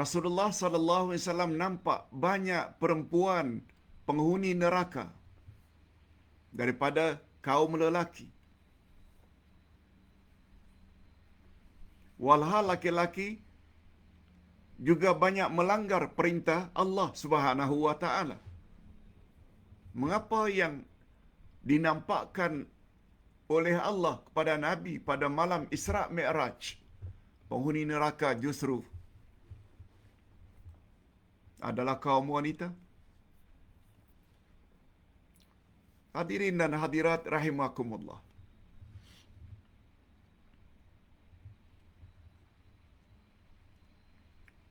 Rasulullah sallallahu alaihi wasallam nampak banyak perempuan penghuni neraka daripada kaum lelaki. Walhal laki-laki juga banyak melanggar perintah Allah Subhanahu wa taala. Mengapa yang dinampakkan oleh Allah kepada Nabi pada malam Isra Mi'raj penghuni neraka justru adalah kaum wanita? Hadirin dan hadirat rahimakumullah.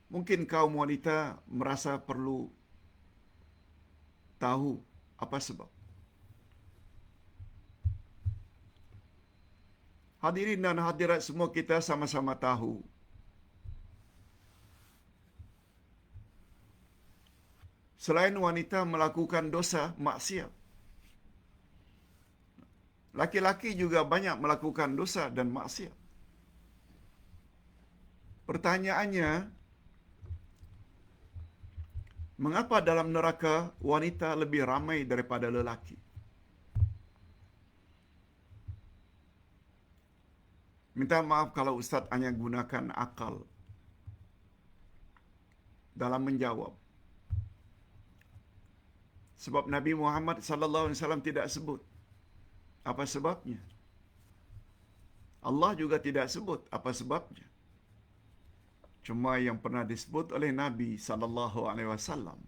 Mungkin kaum wanita merasa perlu tahu apa sebab. Hadirin dan hadirat semua kita sama-sama tahu. Selain wanita melakukan dosa maksiat. Laki-laki juga banyak melakukan dosa dan maksiat. Pertanyaannya, mengapa dalam neraka wanita lebih ramai daripada lelaki? Minta maaf kalau Ustaz hanya gunakan akal dalam menjawab. Sebab Nabi Muhammad sallallahu alaihi wasallam tidak sebut apa sebabnya. Allah juga tidak sebut apa sebabnya. Cuma yang pernah disebut oleh Nabi sallallahu alaihi wasallam.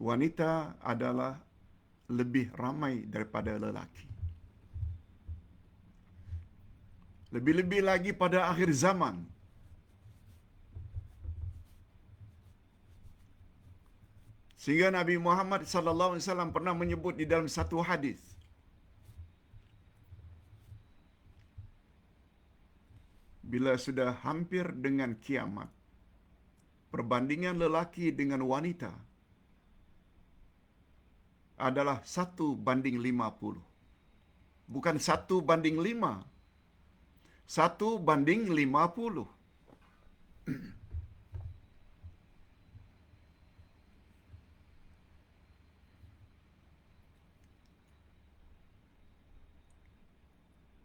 Wanita adalah lebih ramai daripada lelaki. Lebih-lebih lagi pada akhir zaman. Sehingga Nabi Muhammad sallallahu alaihi wasallam pernah menyebut di dalam satu hadis bila sudah hampir dengan kiamat perbandingan lelaki dengan wanita adalah satu banding lima puluh. Bukan satu banding lima. Satu banding lima puluh.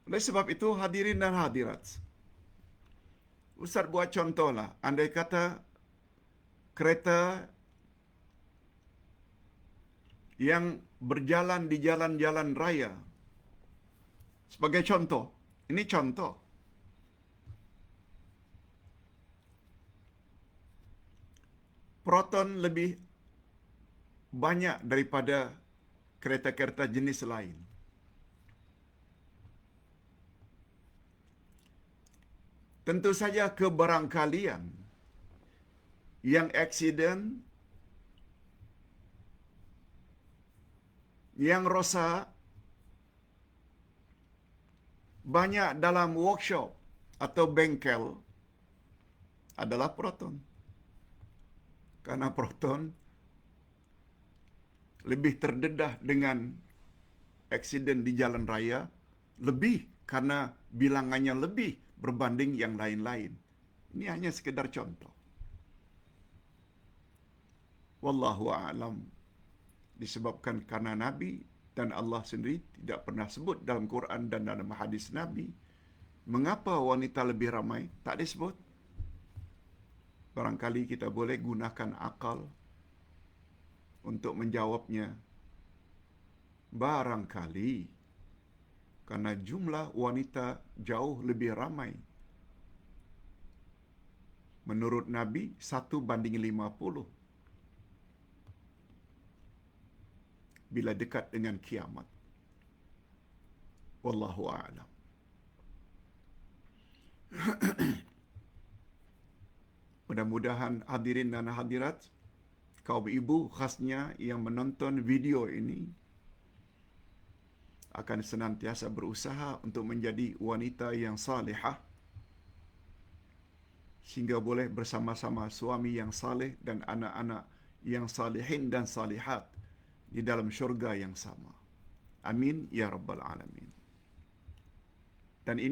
Oleh sebab itu hadirin dan hadirat. Ustaz buat contohlah. Andai kata kereta yang berjalan di jalan-jalan raya. Sebagai contoh, ini contoh. Proton lebih banyak daripada kereta-kereta jenis lain. Tentu saja kebarangkalian yang aksiden yang rosak banyak dalam workshop atau bengkel adalah proton. Karena proton lebih terdedah dengan aksiden di jalan raya lebih karena bilangannya lebih berbanding yang lain-lain. Ini hanya sekedar contoh. Wallahu a'lam disebabkan karena Nabi dan Allah sendiri tidak pernah sebut dalam Quran dan dalam hadis Nabi. Mengapa wanita lebih ramai? Tak disebut. Barangkali kita boleh gunakan akal untuk menjawabnya. Barangkali karena jumlah wanita jauh lebih ramai. Menurut Nabi, satu banding lima puluh. Bila dekat dengan kiamat. Wallahu a'lam. Mudah-mudahan hadirin dan hadirat kaum ibu khasnya yang menonton video ini akan senantiasa berusaha untuk menjadi wanita yang salihah sehingga boleh bersama-sama suami yang saleh dan anak-anak yang salihin dan salihat di dalam syurga yang sama. Amin ya rabbal alamin. Dan ini